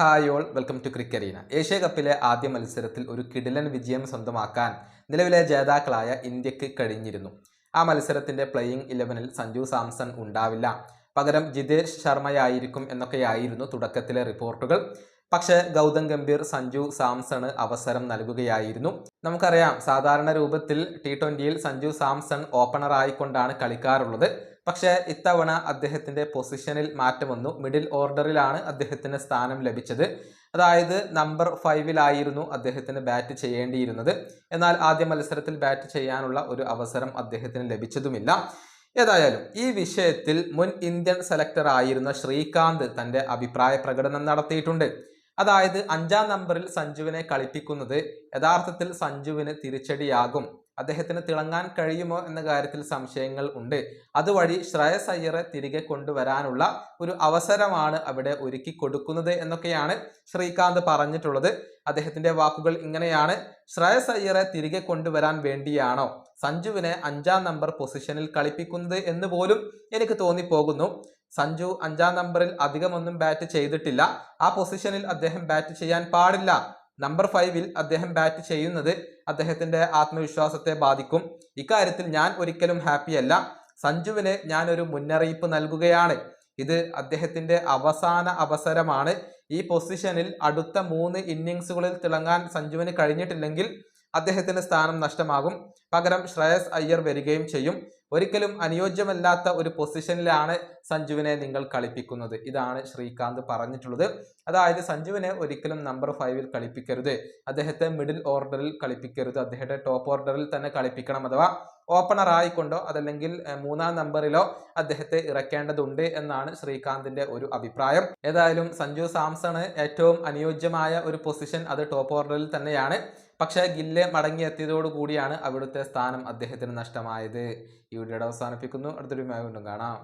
Hi all welcome to Cricarena Asia കപ്പിലെ ആദ്യ മത്സരത്തിൽ ഒരു കിടിലൻ വിജയം സ്വന്തമാക്കാൻ നിലവിലെ ജേതാക്കളായ ഇന്ത്യയ്ക്ക് കഴിഞ്ഞിരുന്നു. ആ മത്സരത്തിന്റെ പ്ലേയിങ് ഇലവനിൽ സഞ്ജു സാംസൺ ഉണ്ടാവില്ല. പകരം ജിതേഷ് ശർമ്മയായിരിക്കും എന്നൊക്കെയായിരുന്നു തുടക്കത്തിലെ റിപ്പോർട്ടുകൾ. പക്ഷേ ഗൗതം ഗംഭീർ സഞ്ജു സാംസണ് അവസരം നൽകുകയായിരുന്നു. നമുക്കറിയാം സാധാരണ രൂപത്തിൽ ടി ട്വന്റിയിൽ സഞ്ജു സാംസൺ ഓപ്പണർ ആയിക്കൊണ്ടാണ് കളിക്കാറുള്ളത്. പക്ഷേ ഇത്തവണ അദ്ദേഹത്തിന്റെ പൊസിഷനിൽ മാറ്റം വന്നു മിഡിൽ ഓർഡറിലാണ് അദ്ദേഹത്തിന് സ്ഥാനം ലഭിച്ചത്. അതായത് നമ്പർ ഫൈവിലായിരുന്നു അദ്ദേഹത്തിന് ബാറ്റ് ചെയ്യേണ്ടിയിരുന്നത്. എന്നാൽ ആദ്യ മത്സരത്തിൽ ബാറ്റ് ചെയ്യാനുള്ള ഒരു അവസരം അദ്ദേഹത്തിന് ലഭിച്ചതുമില്ല. ഏതായാലും ഈ വിഷയത്തിൽ മുൻ ഇന്ത്യൻ സെലക്ടർ ആയിരുന്ന ശ്രീകാന്ത് തന്റെ അഭിപ്രായ പ്രകടനം നടത്തിയിട്ടുണ്ട്. അതായത് അഞ്ചാം നമ്പറിൽ സഞ്ജുവിനെ കളിപ്പിക്കുന്നത് യഥാർത്ഥത്തിൽ സഞ്ജുവിന് തിരിച്ചടിയാകും. അദ്ദേഹത്തിന് തിളങ്ങാൻ കഴിയുമോ എന്ന കാര്യത്തിൽ സംശയങ്ങൾ ഉണ്ട്. അതുവഴി ശ്രേയസ് അയ്യറെ തിരികെ കൊണ്ടുവരാനുള്ള ഒരു അവസരമാണ് അവിടെ ഒരുക്കി കൊടുക്കുന്നത് എന്നൊക്കെയാണ് ശ്രീകാന്ത് പറഞ്ഞിട്ടുള്ളത്. അദ്ദേഹത്തിന്റെ വാക്കുകൾ ഇങ്ങനെയാണ്. ശ്രേയസ് അയ്യറെ തിരികെ കൊണ്ടുവരാൻ വേണ്ടിയാണോ സഞ്ജുവിനെ അഞ്ചാം നമ്പർ പൊസിഷനിൽ കളിപ്പിക്കുന്നത് എന്ന് പോലും എനിക്ക് തോന്നിപ്പോകുന്നു. സഞ്ജു അഞ്ചാം നമ്പറിൽ അധികമൊന്നും ബാറ്റ് ചെയ്തിട്ടില്ല. ആ പൊസിഷനിൽ അദ്ദേഹം ബാറ്റ് ചെയ്യാൻ പാടില്ല. നമ്പർ ഫൈവിൽ അദ്ദേഹം ബാറ്റ് ചെയ്യുന്നത് അദ്ദേഹത്തിന്റെ ആത്മവിശ്വാസത്തെ ബാധിക്കും. ഇക്കാര്യത്തിൽ ഞാൻ ഒരിക്കലും ഹാപ്പിയല്ല സഞ്ജുവിന് ഞാൻ ഒരു മുന്നറിയിപ്പ് നൽകുകയാണ്. ഇത് അദ്ദേഹത്തിന്റെ അവസാന അവസരമാണ്. ഈ പൊസിഷനിൽ അടുത്ത മൂന്ന് ഇന്നിങ്സുകളിൽ തിളങ്ങാൻ സഞ്ജുവിന് കഴിഞ്ഞിട്ടില്ലെങ്കിൽ അദ്ദേഹത്തിന് സ്ഥാനം നഷ്ടമാകും. പകരം ശ്രേയസ് അയ്യർ വരികയും ചെയ്യും. ഒരിക്കലും അനുയോജ്യമല്ലാത്ത ഒരു പൊസിഷനിലാണ് സഞ്ജുവിനെ നിങ്ങൾ കളിപ്പിക്കുന്നത്. ഇതാണ് ശ്രീകാന്ത് പറഞ്ഞിട്ടുള്ളത്. അതായത് സഞ്ജുവിനെ ഒരിക്കലും നമ്പർ ഫൈവിൽ കളിപ്പിക്കരുത്. അദ്ദേഹത്തെ മിഡിൽ ഓർഡറിൽ കളിപ്പിക്കരുത്. അദ്ദേഹത്തെ ടോപ്പ് ഓർഡറിൽ തന്നെ കളിപ്പിക്കണം അഥവാ ഓപ്പണർ ആയിക്കൊണ്ടോ അതല്ലെങ്കിൽ മൂന്നാം നമ്പറിലോ അദ്ദേഹത്തെ ഇറക്കേണ്ടതുണ്ട് എന്നാണ് ശ്രീകാന്തിന്റെ ഒരു അഭിപ്രായം. ഏതായാലും സഞ്ജു സാംസണ് ഏറ്റവും അനുയോജ്യമായ ഒരു പൊസിഷൻ അത് ടോപ്പ് ഓർഡറിൽ തന്നെയാണ്. പക്ഷേ ഗില്ല് മടങ്ങിയെത്തിയതോടുകൂടിയാണ് അവിടുത്തെ സ്ഥാനം അദ്ദേഹത്തിന് നഷ്ടമായത്. ഈ വീഡിയോയുടെ അവസാനിപ്പിക്കുന്നു. അടുത്തൊരു വീണ്ടും കാണാം.